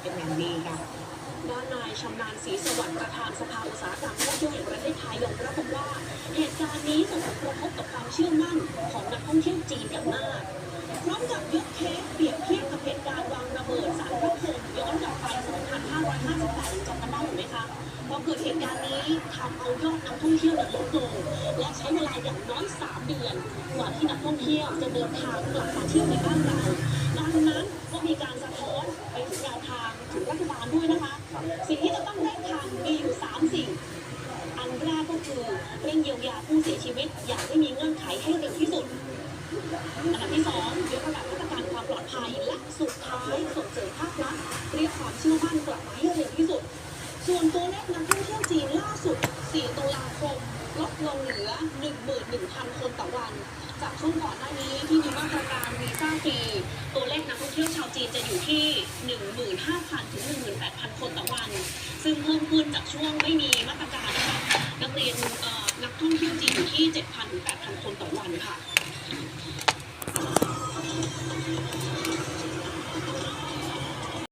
เป็นอย่างดีค่ะด้านนายชำนาญศรีสวัสดิ์ประธานสภาอุตสาหกรรมท่องเที่ยวแห่งประเทศไทยยอมรับว่า เหตุการณ์นี้ส่งผลกระทบกับความเชื่อมั่นของนักท่องเที่ยวจีนอย่างมากพร้อมกับยกเคสเปรียบเทียบกับเหตุการณ์วางระเบิดสารพระพรมย้อนกลับไป2558ยังจำกันได้ไหมคะพอเกิดเหตุการณ์นี้ทำเอายอดนักท่องเที่ยวลดลงและใช้เวลาอย่างน้อย 3 เดือน กว่าที่นักท่องเที่ยวจะเดินทางกลับมาเที่ยวในบ้านเรา สิ่งที่จะต้องเร่งทำมีอยู่3สิ่ง อันแรกก็คือเร่งเยียวยาผู้เสียชีวิต อย่างไม่มีเงื่อนไขให้เร็วที่สุด อันดับที่สองยกระดับมาตรการความปลอดภัย และสุดท้ายส่งเสริมภาครัฐเรียกความเชื่อมั่นกลับมาให้เร็วที่สุด ส่วนตัวเลขนักท่องเที่ยวจีนล่าสุด 4 ตุลาคมลดลงเหลือ 11,000 คนต่อวัน จากช่วงก่อนหน้านี้ที่มีมาตรการวีซ่าฟรีตัวเลขนักท่องเที่ยวชาวจีนจะอยู่ที่ 15,000 ถึง 18,000 คนต่อวัน ซึ่งเพิ่มขึ้นจากช่วงไม่มีมาตรการนะคะนักเรียนนักท่องเที่ยวจีนอยู่ที่7,000ถึง8,000คนต่อวัน